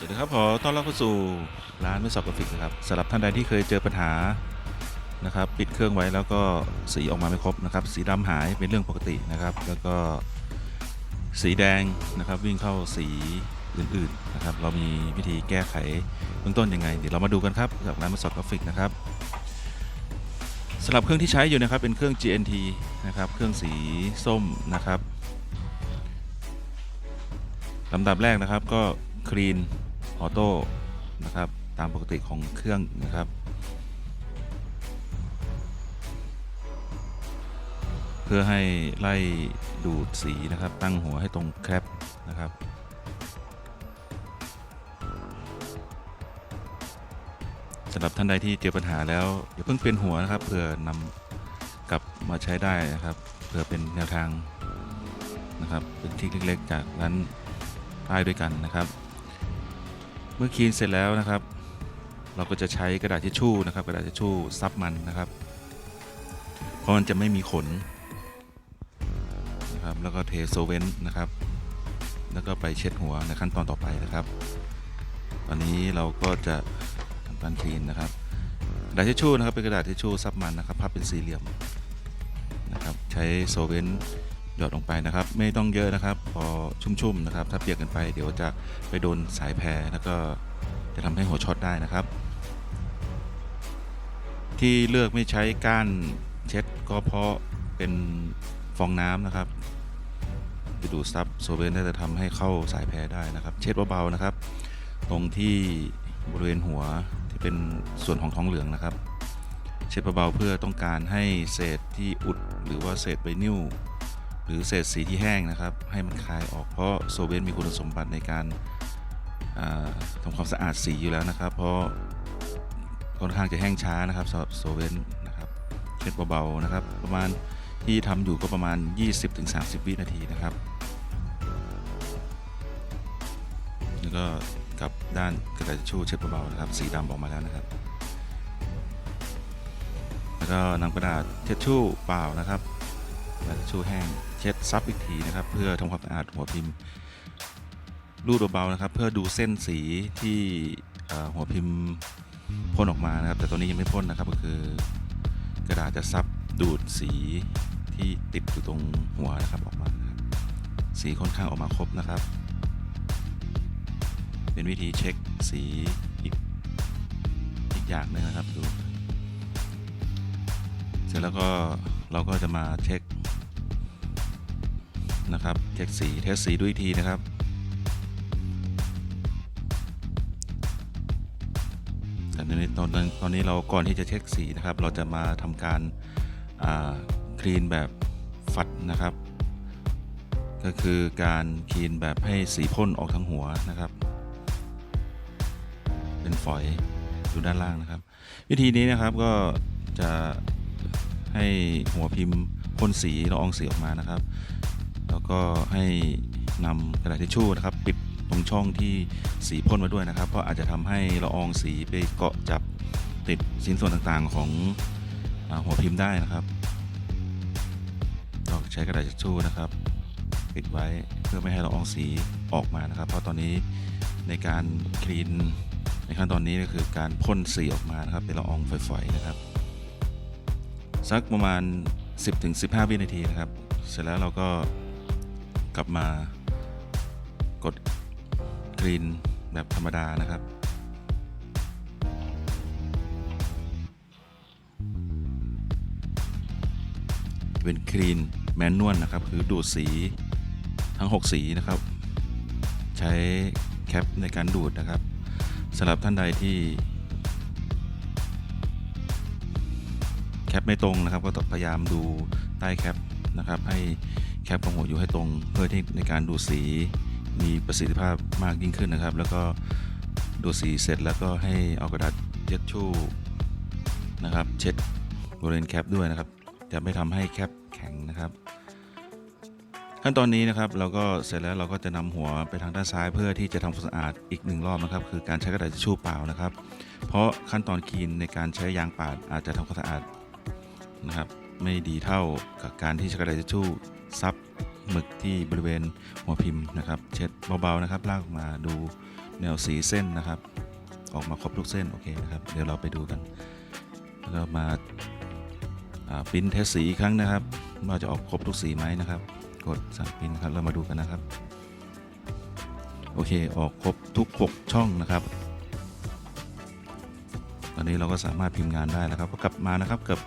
สวัสดีครับขอต้อนรับเข้าสู่ร้านไม่สอบกราฟิกนะครับสำหรับท่านใดที่เคยเจอปัญหานะครับ ปิดเครื่องไว้แล้วก็สีออกมาไม่ครบนะครับ สีดำหายเป็นเรื่องปกตินะครับ แล้วก็สีแดงนะครับวิ่งเข้าสีอื่นๆนะครับ เรามีวิธีแก้ไขเบื้องต้นยังไง เดี๋ยวเรามาดูกันครับกับร้านไม่สอบกราฟิกนะครับสำหรับเครื่องที่ใช้อยู่นะครับเป็นเครื่อง GNT นะครับเครื่องสีส้มนะครับลำดับแรกนะครับก็คลีน ออโต้นะครับตามปกติของเครื่องนะครับ เพื่อให้ไล่ดูดสีนะครับ ตั้งหัวให้ตรงแคปนะครับสำหรับท่านใดที่เจอปัญหาแล้วอย่าเพิ่งเปลี่ยนหัวนะครับเพื่อนำกลับมาใช้ได้นะครับเพื่อเป็นแนวทางนะครับเป็นทริกเล็ก ๆ จากร้านป้ด้วยกันนะครับ เมื่อคลีนเสร็จแล้วนะครับ เราก็จะใช้กระดาษทิชชู่นะครับ กระดาษทิชชู่ซับมันนะครับ เพราะมันจะไม่มีขนนะครับแล้วก็เทโซเวนนะครับ แล้วก็ไปเช็ดหัวในขั้นตอนต่อไปนะครับ ตอนนี้เราก็จะทำการคลีนนะครับกระดาษทิชชู่นะครับเป็นกระดาษทิชชู่ซับมันนะครับพับเป็นสี่เหลี่ยมนะครับ ใช้โซเวนต์ หยอดลงไปนะครับ ไม่ต้องเยอะนะครับ พอชุ่มๆนะครับ ถ้าเปียกเกินไปเดี๋ยวจะไปโดนสายแพรแล้วก็จะทำให้หัวช็อตได้นะครับ ที่เลือกไม่ใช้ก้านเช็ดก็เพราะเป็นฟองน้ำนะครับจะดูดซับโซเวนได้จะทำให้เข้าสายแพรได้นะครับ เช็ดเบาๆนะครับ ตรงที่บริเวณหัวที่เป็นส่วนของท้องเหลืองนะครับ เช็ดเบาๆเพื่อต้องการให้เศษที่อุดหรือว่าเศษใบนิ้ว หรือเศษสีที่แห้งนะครับ ให้มันคลายออกเพราะโซเวนต์มีคุณสมบัติในการาทำความสะอาดสีอยู่แล้วนะครับ เพราะค่อนข้างจะแห้งช้านะครับสำหรับโซเวนต์นะครับเช็ดเบาๆนะครับ ประมาณที่ทำอยู่ก็ประมาณ 20-30 วินาทีนะครับแล้วก็กลับด้านกระดาษชชู่เช็ดเบาๆนะครับ สีดำออกมาแล้วนะครับ แล้วก็นำกระดาษเช็ดชู่เปล่านะครับ กระดาษทิชชู่แห้งเช็ดซับอีกทีนะครับ เพื่อทำความสะอาดหัวพิมพ์รูดเบาๆนะครับ เพื่อดูเส้นสีที่หัวพิมพ์พ่นออกมานะครับ แต่ตัวนี้ยังไม่พ่นนะครับก็คือกระดาษจะซับดูดสีที่ติดอยู่ตรงหัวนะครับออกมาสีค่อนข้างออกมาครบนะครับ เป็นวิธีเช็คสีอีกอีกอย่างหนึงนะครับดู เสร็จแล้วก็เราก็จะมาเช็ค นะครับเช็คสีเทสสีด้วยทีนะครับแต่ในตอนนั้นตอนนี้เราก่อนที่จะเช็คสีนะครับ เราจะมาทำการคลีนแบบฟัดนะครับ ก็คือการคลีนแบบให้สีพ่นออกทั้งหัวนะครับ เป็นฝอยอยู่ด้านล่างนะครับ วิธีนี้นะครับก็จะให้หัวพิมพ์พ่นสีละอองสีออกมานะครับ แล้วก็ให้นำกระดาษทิชชู่นะครับ ปิดตรงช่องที่สีพ่นมาด้วยนะครับ เพราะอาจจะทำให้ละอองสีไปเกาะจับติดชิ้นส่วนต่างๆของอหัวพิมพ์ได้นะครับเราใช้กระดาษทิชชู่นะครับปิดไว้เพื่อไม่ให้ละอองสีออกมานะครับ เพราะตอนนี้ในการคลีนในขั้นตอนนี้ก็คือการพ่นสีออกมานะครับเป็นละอองฝอยๆนะครับ สักประมาณ 10-15 วินาทีนะครับ เสร็จแล้วเราก็ กลับมากดกรีนแบบธรรมดานะครับ เป็นคลีนแมนนวลนะครับ คือดูดสีทั้ง 6 สีนะครับ ใช้แคปในการดูดนะครับสำหรับท่านใดที่แคปไม่ตรงนะครับ ก็ต้องพยายามดูใต้แคปนะครับให้ แคปของหัวอยู่ให้ตรงเพื่อที่ในการดูดสีมีประสิทธิภาพมากยิ่งขึ้นนะครับ แล้วก็ดูดสีเสร็จแล้วก็ให้เอากระดาษเช็ดชู่นะครับ เช็ดบริเวณแคปด้วยนะครับ จะไม่ทำให้แคปแข็งนะครับ ขั้นตอนนี้นะครับเราก็เสร็จแล้วเราก็จะนำหัวไปทางด้านซ้าย เพื่อที่จะทำความสะอาดอีกหนึ่งรอบนะครับ คือการใช้กระดาษชู่เปล่านะครับ เพราะขั้นตอนคีนในการใช้ยางปาดอาจจะทำความสะอาดนะครับ ไม่ดีเท่ากับการที่ใช้กระดาษทิชชู่ซับหมึกที่บริเวณหัวพิมพ์นะครับ เช็ดเบาๆนะครับลากออกมาดูแนวสีเส้นนะครับ ออกมาครบทุกเส้นโอเคนะครับ เดี๋ยวเราไปดูกัน แล้วก็มาปิ้นเทสสีอีกครั้งนะครับว่าจะออกครบทุกสีไหมนะครับ กดสั่งปิ้นครับเรามาดูกันนะครับ โอเคออกครบทุก 6 ช่องนะครับ ตอนนี้เราก็สามารถพิมพ์งานได้แล้วครับ ก็กลับมานะครับกือบ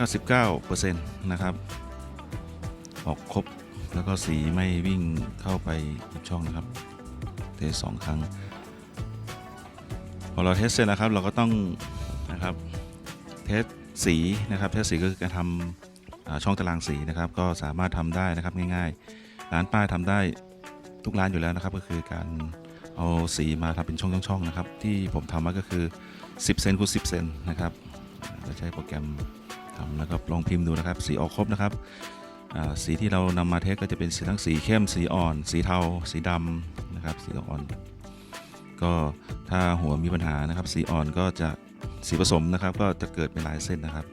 99%นะครับ ออกครบแล้วก็สีไม่วิ่งเข้าไปอีกช่องนะครับ เทสสองครั้ง พอเราเทสเสร็จแล้วครับเราก็ต้องนะครับเทสสีนะครับเทสสีก็คือการทำช่องตารางสีนะครับ ก็สามารถทำได้นะครับง่ายๆ ร้านป้ายทำได้ทุกร้านอยู่แล้วนะครับ ก็คือการเอาสีมาทำเป็นช่องๆๆนะครับ ที่ผมทำมาก็คือ 10 เซนคูณ10 เซนนะครับเราใช้โปรแกรม ทำแล้วก็ลองพิมพ์ดูนะครับ สีออกครบนะครับสีที่เรานำมาเทสก็จะเป็นสีทั้งสีเข้มสีอ่อน สีเทา สีดำนะครับ สีอ่อนก็ถ้าหัวมีปัญหานะครับ สีอ่อนก็จะสีผสมนะครับ ก็จะเกิดเป็นลายเส้นนะครับ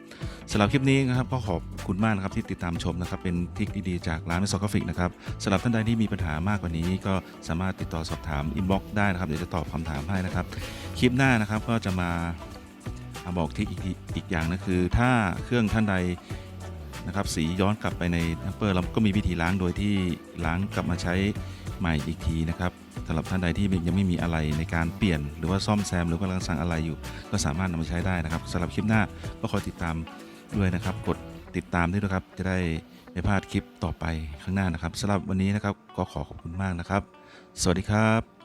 สำหรับคลิปนี้นะครับก็ขอบคุณมากนะครับที่ติดตามชมนะครับ เป็นทิคดีๆจากร้านมิสซอกฟิกนะครับสำหรับท่านใดที่มีปัญหามากกว่านี้ ก็สามารถติดต่อสอบถามอินบ็อกซ์ได้นะครับเดี๋ยวจะตอบคำถามให้นะครับ คลิปหน้านะครับก็จะมา บอกทริคอีกอีกอย่างนะคือ ถ้าเครื่องท่านใดนะครับสีย้อนกลับไปในนัมเปอร์เราก็มีวิธีล้างโดยที่ล้างกลับมาใช้ใหม่อีกทีนะครับสำหรับท่านใดที่ยังไม่มีอะไรในการเปลี่ยน หรือว่าซ่อมแซมหรือว่ากำลังสั่งอะไรอยู่ ก็สามารถนำมาใช้ได้นะครับสำหรับคลิปหน้าก็คอยติดตามด้วยนะครับ กดติดตามด้วยนะครับ จะได้ไม่พลาดคลิปต่อไปข้างหน้านะครับสำหรับวันนี้นะครับก็ขอขอบคุณมากนะครับ สวัสดีครับ